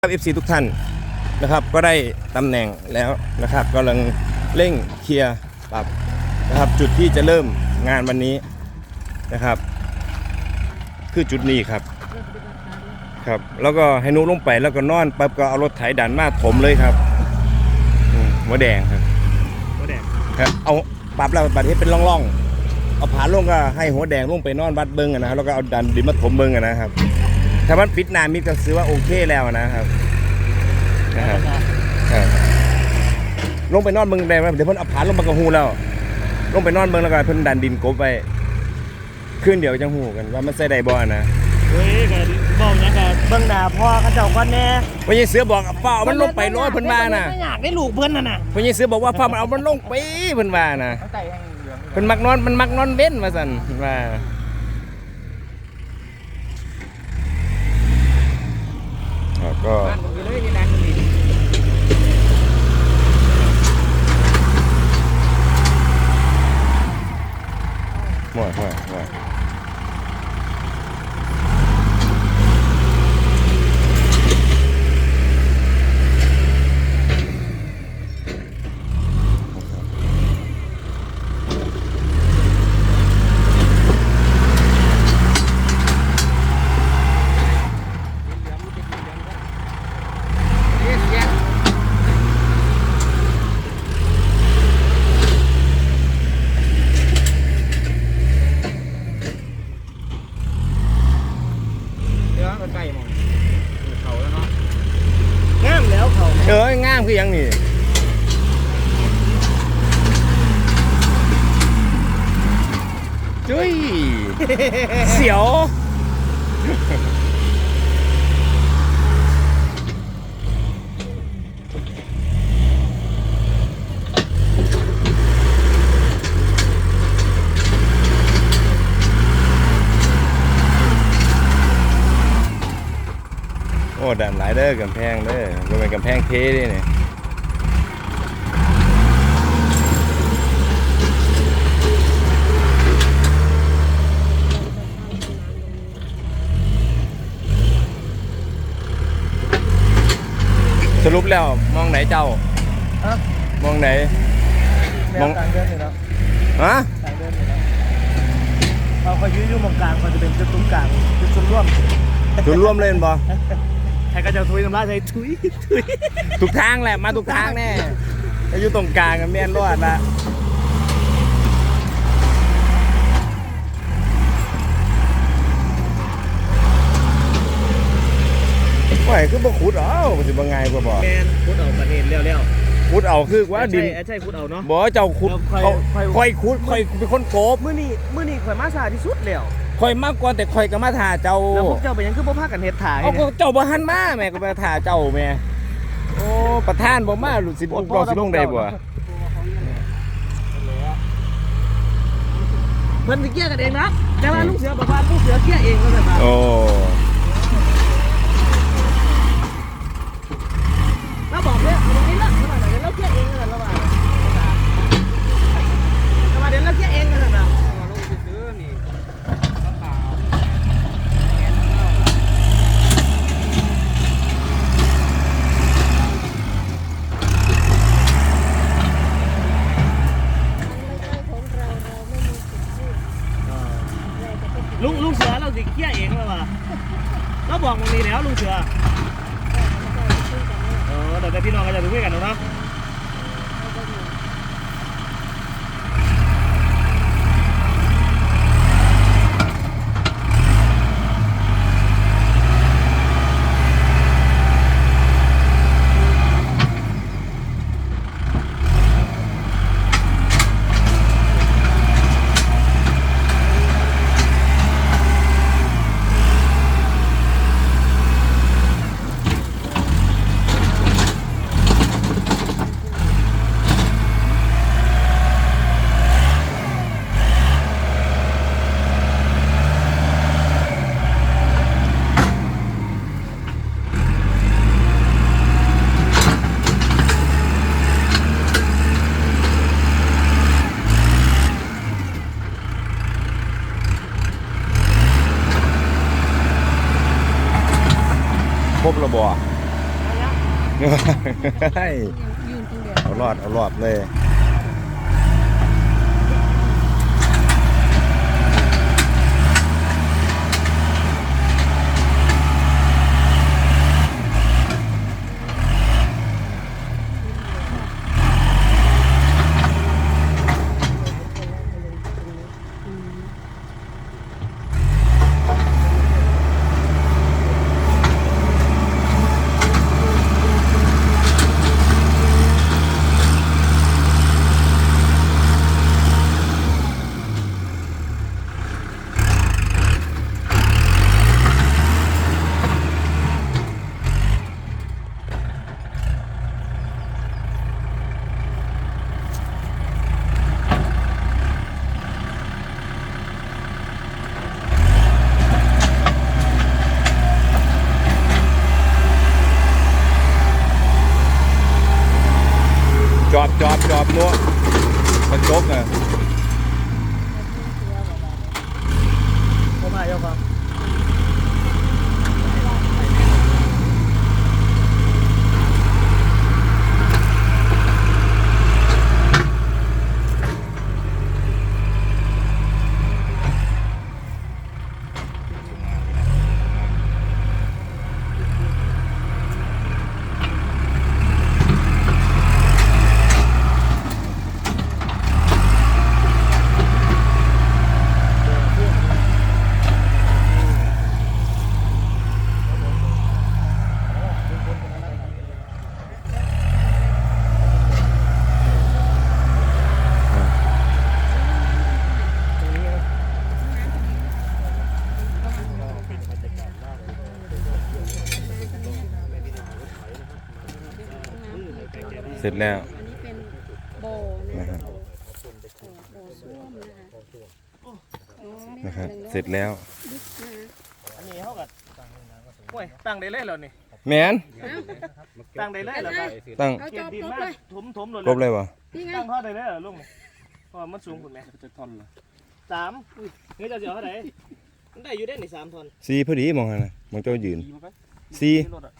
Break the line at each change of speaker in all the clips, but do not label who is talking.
ครับ FC ทุกท่านนะครับก็ได้ตำแหน่งแล้วนะครับกำลังเร่งเคลียร์ปรับนะครับจุดที่จะเริ่มงานวันนี้นะครับ คือจุดนี้ครับครับแล้วก็ให้หนุลงไปแล้วก็นอนปั๊บก็เอารถไถดันมาถมเลยครับอืมหัวแดงครับ
หัวแดง
ครับเอาปรับแล้วบัดให้เป็นร่องๆเอาผาลงก็ให้หัวแดงลงไปนอนวัดเบิ้งอะนะครับแล้วก็เอาดันดินมาถมเบิ้งอะนะครับ ถ้ามันปิดหนามิดก็ซื้อว่าโอเคแล้วนะครับนะครับครับลงไปนอนเบิ้งได้ไหมเดี๋ยวเพิ่นเอาผาลงมากระหูแล้ว ลงไปนอนเบิ้งแล้วก็ให้เพิ่นดันดินกบไปขึ้นเดี๋ยวจังหูกันว่ามันใส่ได้บ่นะ
เฮ้ยกันบอกนะกันเบิ่งหน้าพ่อเขาเจ้าก่อนแน่
พ่อใหญ่เสือบอกเฝ้าเอามันลงไปร้อยเพิ่นว่าน่ะ
ไม่อยากได้ลูกเพิ่นน่ะน่ะ
พ่อใหญ่เสือบอกว่าเฝ้ามันเอามันลงไปเพิ่นว่าน่ะ
เขาใจแห้งเหลือง
เพิ่นมักนอนมันมักนอนเว้นว่าซั่นเพิ่นว่าแล้ว ก็
บ้านผมอยู่เลยนี่ดังนี่
หมดหมดหมด
เดี๋ยวมันใกล้หมองเขาแล้วเนาะงามแล้วเขา
เอองามคือหยังนี่จุ้ย เสียว โอ้ดันหลายเด้อกำแพงเด้อบ่เป็นกำแพงเทเด้นี่ส รุปแล้วมองไหนเจ้า
ฮะ
มองไหนมอง
กลางเดินอยู่แล้ว
ฮะ
กลางเดินอยู่แล้วเขาคอยยื้ออยู่หมองกลางเขาจะเป็นจุดตุ้มกลางจุดชุมร่วม
จุดร่วมเล่นบ่
ใครก็จะทุยน้ำลายใส่ทุยทุย
ทุกทางแหละมาทุกทางแน่อยู่ตรงกลางกับแม่นรอดละไหวคือบ่ขุดเอามันสิ บ่ง่ายกว่าบ่
แมนพุดเอาประเทศเร็ว
ขุดเอาคือว่าดิน
ใช่ใช่พุดเอาเนาะ
บ่เจ้าขุด
เอาค่อย
เอา
ค่อย
ค่อยขุดค่อยเป็นคนโกบ
มื้อนี้มื้อนี้ข่อยมาสาที่สุดแล้ว
ค่อยมากกว่าแต่ค่อยก็มาถ่าเจ้า
แล้วพวกเจ้าเป็นหยังคือบ่พากันเฮ็ดถ่าย
เอาก็เจ้าบ่หันมาแม่ก็มาถ่าเจ้าแม่โอ้ประธานบ่มาหลุดสิบ่เราสิลงได้บ่
เพิ่นสิเกลียร์กันเองนะแต่ว่าลูกเสือบอกว่าลูกเสือเกลียร์เองก็ได้มา
โอ้
แล้วบอกเนี่ยตรงนี้ละเดี๋ยวเราเกลียร์เองก็ได้แล้วว่าแต่ว่าเดี๋ยวเราเกลียร์เองก็ได้นะลู กซื้อนี่ขาว
ของเราเราไม่มีสิทธิ์พูดเราจะเป็น
ลุงลุงเสือเราสิเกลียร์เองแล้วว่าเราบอกตรงนี้แล้วลุงเสือ
เราจะพูดกันว่า
เออเดี๋ยวพี่น้องก็จะดูด้วยกันเนาะ
บระ
บอเอารอดเอารอดเลย จอบจอบจอบนัวกระจกอะ
ผมมาเจ้าครับ
เสร็จแล้ว
อันนี้เป็นโบนะ
นะครั
คะ
บ
โบโบส้วมนะคะอ๋อ
นะครับ
หง
เสร็จแล้ว
ลึกนะคะ
อันนี้เขากับโอ้ยตั้งได้เลยเหรอนี่
แมน
เอ้า
ตั้งได้เลยเหรอครับ
ตั้ง
เอา
เก็
จ
บบดิน
จบ
มา
เลย
ถมถมๆเลย
ครบเลยวะ
นี่ไง
ตั้งทอดได้เลยเหรอลุงนี่เพราะว่ามันสูงคุณแม่จะทอนเหรอสามอุ้ยเฮ้ยจะเสียวเท่าไหร่มันได้อยู่ได้ในสามทอน
ซีพอดีมองนะมองเจ้ายืน ซี
รถอะ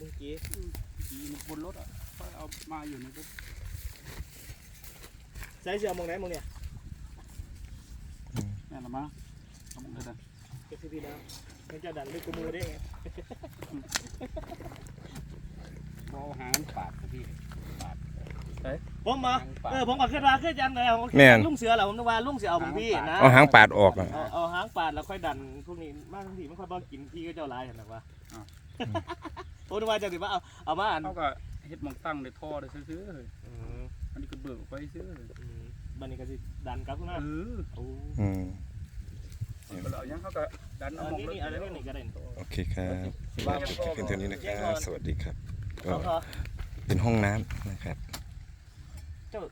ลุงกี้
ขี่บนรถอะก็ เอามาอยู่ในรถ
ใส่เสียวมองไหนมองเนี่ย
นี่นละมั้งเอาหมดเลยนะ
เก็บซีพีแล้วมันจะดันด้วยกูมือได้ไง
พอหางปาดครับพี่
ผมมาเออผมก็ขึ้นมาขึ้นยันเลยผม
แม่น
ลุงเสือแหละผมนึกว่าลุงเสือเอาผมพี่นะ
เอาหางปาดออกอะ
เอาเอาหางปาดแล้วค่อยดันพวกนี้มากทีไม่ค่อยบอกินพี่ก็เจ้าลายเห็นหรอวะผมนึกว่าจะถือว่าเอาเอามาอัน
เขาก็ เฮ็ดหมองตั้งในท่อได้ซื้อๆเลย
อืม
อันนี้ก็เบิกไว้ซื้อเลย
อืมบันนี้ก็สิดันกลับขึ้นมา
เออ
โอ้
อืม
ก็เอายังเขาก็ดันเอา
อัน
หมอง
นี้
รถ
นี่อะไรนี่ก็ได้นี่
โอเคครับเพียงเท่านี้นะครับสวัสดีครับก็
เอาพอ
เป็นห้องน้ำนะครับ
เจ้า